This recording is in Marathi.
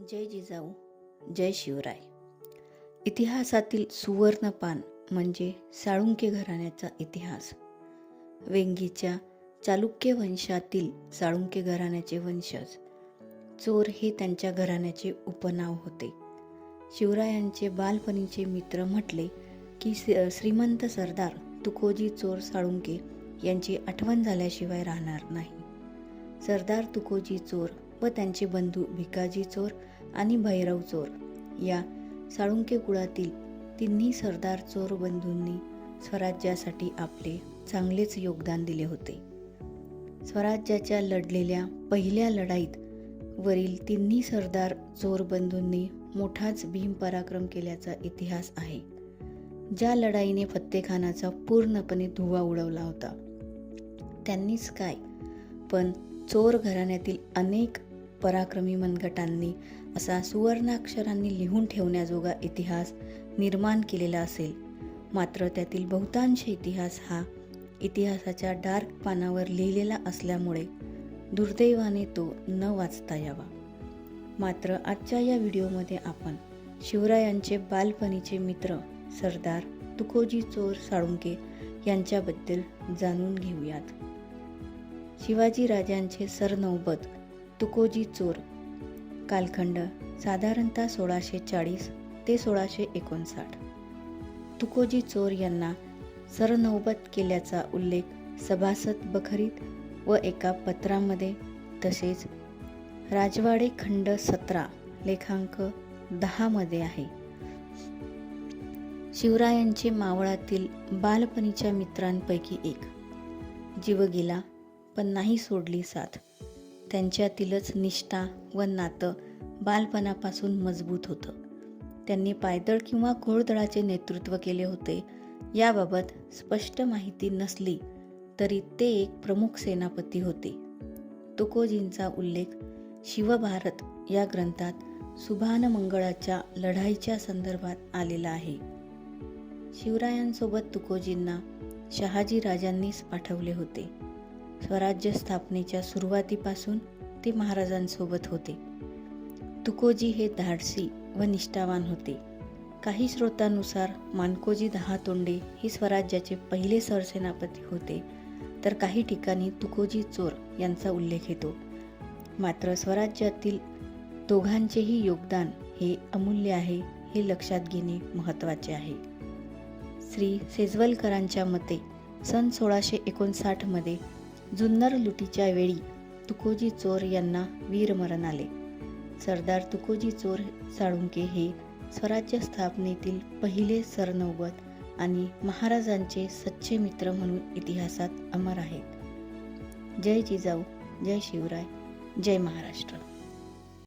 जय जिजाऊ जय शिवराय. इतिहासातील सुवर्णपान म्हणजे साळुंके घराण्याचा इतिहास. वेंगीच्या चालुक्य वंशातील साळुंके घराण्याचे वंशज. चोर हे त्यांच्या घराण्याचे उपनाव होते. शिवरायांचे बालपणीचे मित्र म्हटले की श्रीमंत सरदार तुकोजी चोर साळुंके यांची आठवण झाल्याशिवाय राहणार नाही. सरदार तुकोजी चोर व त्यांचे बंधू भिकाजी चोर आणि भैरव चोर. या साळुंके कुळातील तिन्ही सरदार चोर बंधूंनी स्वराज्यासाठी आपले चांगलेच योगदान दिले होते. स्वराज्याच्या लढलेल्या पहिल्या लढाईत वरील तिन्ही सरदार चोर बंधूंनी मोठाच भीम पराक्रम केल्याचा इतिहास आहे. ज्या लढाईने फत्तेखानाचा पूर्णपणे धुवा उडवला होता. त्यांनीच काय पण चोर घराण्यातील अनेक पराक्रमी मनगटांनी असा सुवर्णाक्षरांनी लिहून ठेवण्याजोगा इतिहास निर्माण केलेला असेल. मात्र त्यातील बहुतांश इतिहास हा इतिहासाच्या डार्क पानावर लिहिलेला असल्यामुळे दुर्दैवाने तो न वाचता यावा. मात्र आजच्या या व्हिडिओमध्ये आपण शिवरायांचे बालपणीचे मित्र सरदार तुकोजी चोर साळुंके यांच्याबद्दल जाणून घेऊयात. शिवाजी राजांचे सरनौबत तुकोजी चोर. कालखंड साधारणतः सोळाशे चाळीस ते सोळाशे एकोणसाठ. तुकोजी चोर यांना सरनौबत केल्याचा उल्लेख सभासद बखरीत व एका पत्रामध्ये तसेच राजवाडे खंड सतरा लेखांक दहामध्ये आहे. शिवरायांचे मावळातील बालपणीच्या मित्रांपैकी एक. जीव गेला पण नाही सोडली साथ. त्यांच्यातीलच निष्ठा व नातं बालपणापासून मजबूत होतं. त्यांनी पायदळ किंवा घोडदळाचे नेतृत्व केले होते. याबाबत स्पष्ट माहिती नसली तरी ते एक प्रमुख सेनापती होते. तुकोजींचा उल्लेख शिवभारत या ग्रंथात सुभान मंगळाच्या लढाईच्या संदर्भात आलेला आहे. शिवरायांसोबत तुकोजींना शहाजी राजांनीच पाठवले होते. स्वराज्य स्थापनेच्या सुरुवातीपासून ते महाराजांसोबत होते. तुकोजी हे धाडसी व निष्ठावान होते. काही स्रोतांनुसार मानकोजी दहा तोंडे हे स्वराज्याचे पहिले सरसेनापती होते. तर काही ठिकाणी तुकोजी चोर यांचा उल्लेख येतो. मात्र स्वराज्यातील दोघांचेही योगदान हे अमूल्य आहे हे लक्षात घेणे महत्त्वाचे आहे. श्री सेजवलकरांच्या मते सन सोळाशे एकोणसाठमध्ये जुन्नर लुटीच्या वेळी तुकोजी चोर यांना वीरमरण आले. सरदार तुकोजी चोर साळुंके हे स्वराज्य स्थापनेतील पहिले सरनौबत आणि महाराजांचे सच्चे मित्र म्हणून इतिहासात अमर आहेत. जय जिजाऊ जय शिवराय जय महाराष्ट्र.